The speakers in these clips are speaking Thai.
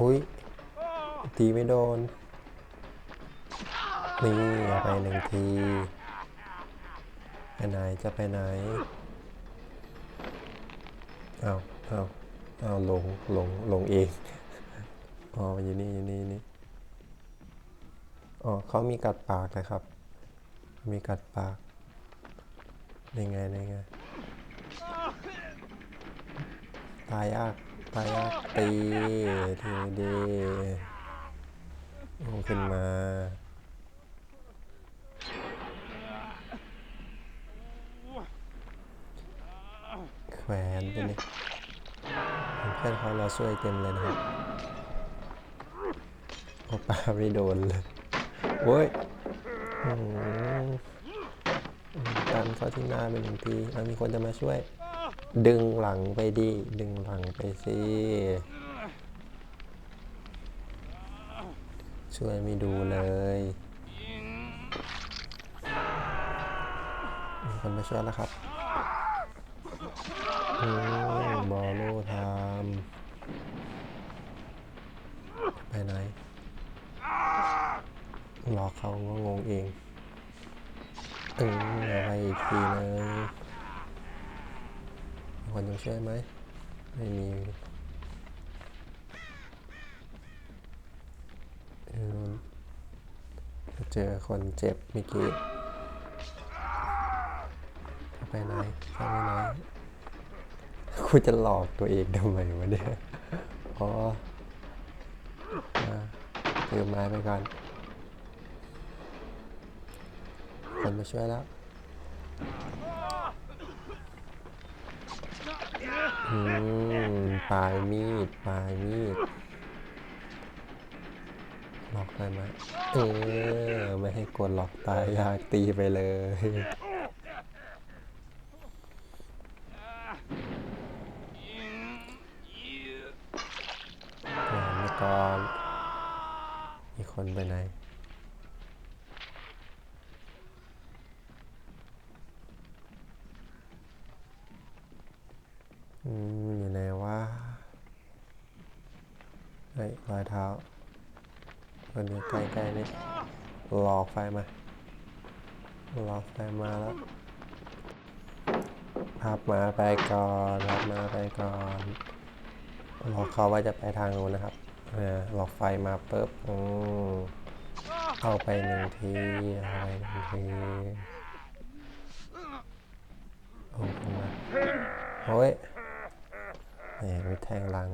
อุ้ยตีไม่โดน นี่เอาไปหนึ่งทีไปไหนจะไปไหนเอาเอาเอาหลงหลงหลงเองอ๋ออยู่นี่อยู่นี่นี่อ๋อเขามีกัดปากนะครับ มีกัดปากนี่ไงนี่ไงตายยาก ตายตีทีดีโอ้ขึ้นมาแขวนไปนี่เพื่อนเขาเราช่วยเต็มเลยนะครับโอปาไม่โดนเลยโว้ยอืมตันเขาที่หน้าไปหนึ่งทีมีคนจะมาช่วย ดึงหลังไปดิ ดึงหลังไปสิ ช่วยไม่ดูเลยมีคนมาช่วยแล้วครับอืมบอลโลไทม์ไปไหนรอกเขาก็งงเองเอาไปอีกทีนึงมี คนยังช่วยไหมไม่มีเจอคนเจ็บเมื่อกี้ไปไหนไปไหนคุณจะหลอกตัวเองทำไมวะเนี่ยอ๋อถือไม้ไปก่อนคนมาช่วยแล้ว อืมปลายมีดปลายมีดหลอกได้ไหมเออ ไม่ให้กดหลอกตายอยากตีไปเลยมีก่อนมีคนไปไหน อยู่ไหนวะเฮ้ยรอยเท้าคนอยู่ใกล้ๆนี่หลอกไฟมาหลอกไฟมาแล้วพับมาไปก่อนพับมาไปก่อนหลอกเขาว่าจะไปทางนู้นนะครับเออหลอกไฟมาปุ๊บอืมเอาไปหนึ่งทีเอาไปหนึ่งทีโอ้ขึ้นมา โอ้ยแหมมีแทงหลัง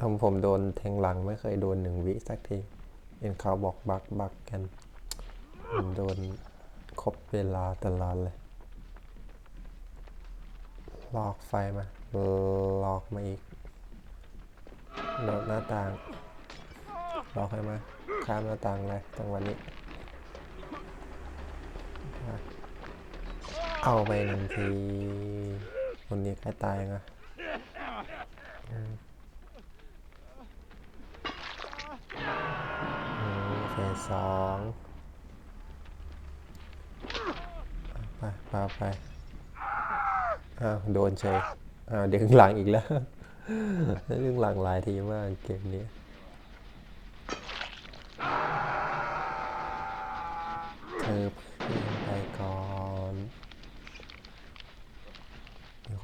ผมผมโดนแทงหลังไม่เคยโดนหนึ่งวิสักทีเห็นเขาบอกบักบักกันผมโดนครบเวลาตลอดเลยลอกไฟมาลอกมาอีกโดดหน้าต่างลอกให้มาข้ามหน้าต่างเลยจังวะนี้มาเอาไปหนึ่งที คนนี้ใกล้ตายไงอืมอืมเฟสสองไปไปไปอ้าวโดนเชยอ้าวดึงหลังอีกแล้วดึงหลังหลายทีมากเกมนี้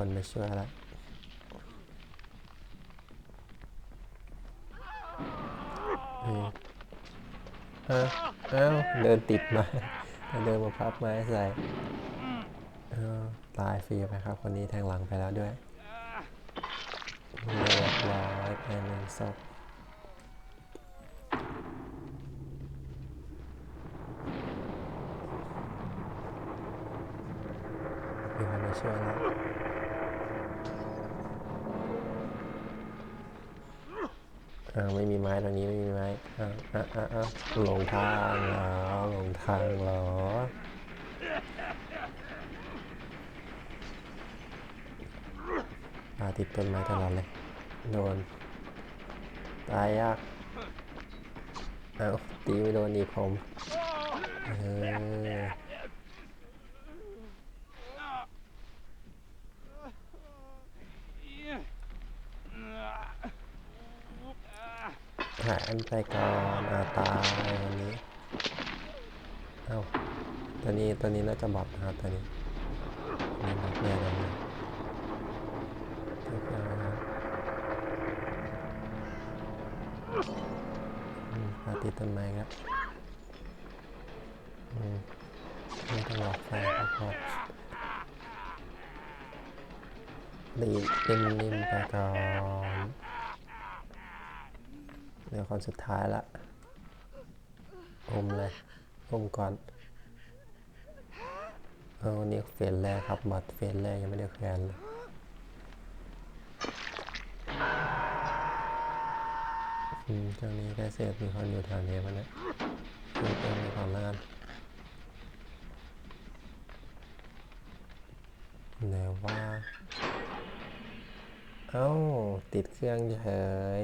คนมาช่วยแล้วอืมอ้าวอ้าวเดินติดมาเดินมาพับไม้ใส่เออตายฟรีไปครับ คนนี้แทงหลังไปแล้วด้วยเรียบร้อยไปหนึ่งศพมีคนมาช่วยแล้ว อาไม่มีไม้ตรงนี้ไม่มีไม้อ้าอ้าอ้าอ้าหลงทางเหรอหลงทางเหรอปาติดต้นไม้ตลอดเลยโดนตายยากเอาตีไม่โดนอีกผมเออ หาย อันไปก่อนอาตายวันนี้ เอ้า ตัวนี้ตัวนี้น่าจะบอทนะครับตัวนี้นี่บอทแน่นอนเลยเรียบร้อาติดต้นไม้ครับอืมไม่ต้องหลอกไฟครับพอดีดนิ่มไปก่อน เดี๋ยวคนสุดท้ายละอมเลยอมก่อนเออวันนี้เฟนแรกครับบอทเฟนแรกยังไม่ได้แคนเลยอืมช่วงนี้ได้เศษมีคนอยู่แถวนี้มันนะดูเองไปก่อนแล้วกันไหนว่า เอ้า ติดเครื่องเฉย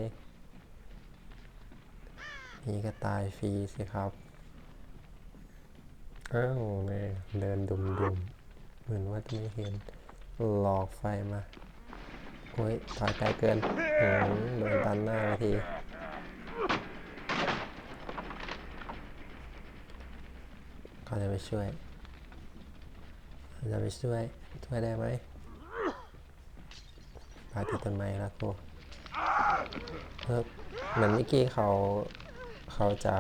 นี่ก็ตายฟรีสิครับ อ้าวแม่เดินดุมดุมเหมือนว่าจะไม่เห็น หลอกไฟมา โอ้ยถอยไกลเกินหืมโดนตันหน้าทีเขาจะไปช่วยจะไปช่วย ช่วยได้ไหมพาติดต้นไม้แล้วกูเออเหมือนเมื่อกี้เขา เขาจะ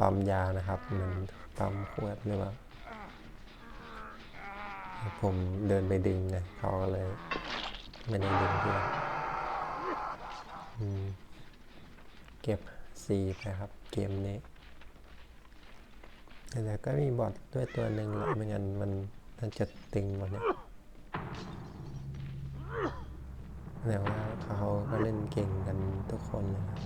ปั๊มยานะครับเหมือนปั๊มขวดหรือเปล่าผมเดินไปดึงไงเขาก็เลยไม่ได้ดึงเพื่อนเก็บซีไปครับ เกมนี้แต่ก็มีบอทด้วยตัวหนึ่งแหละไม่งั้นมันน่าจะตึงกว่านี้แต่ว่าเขาก็เล่นเก่งกันทุกคนเลยครับ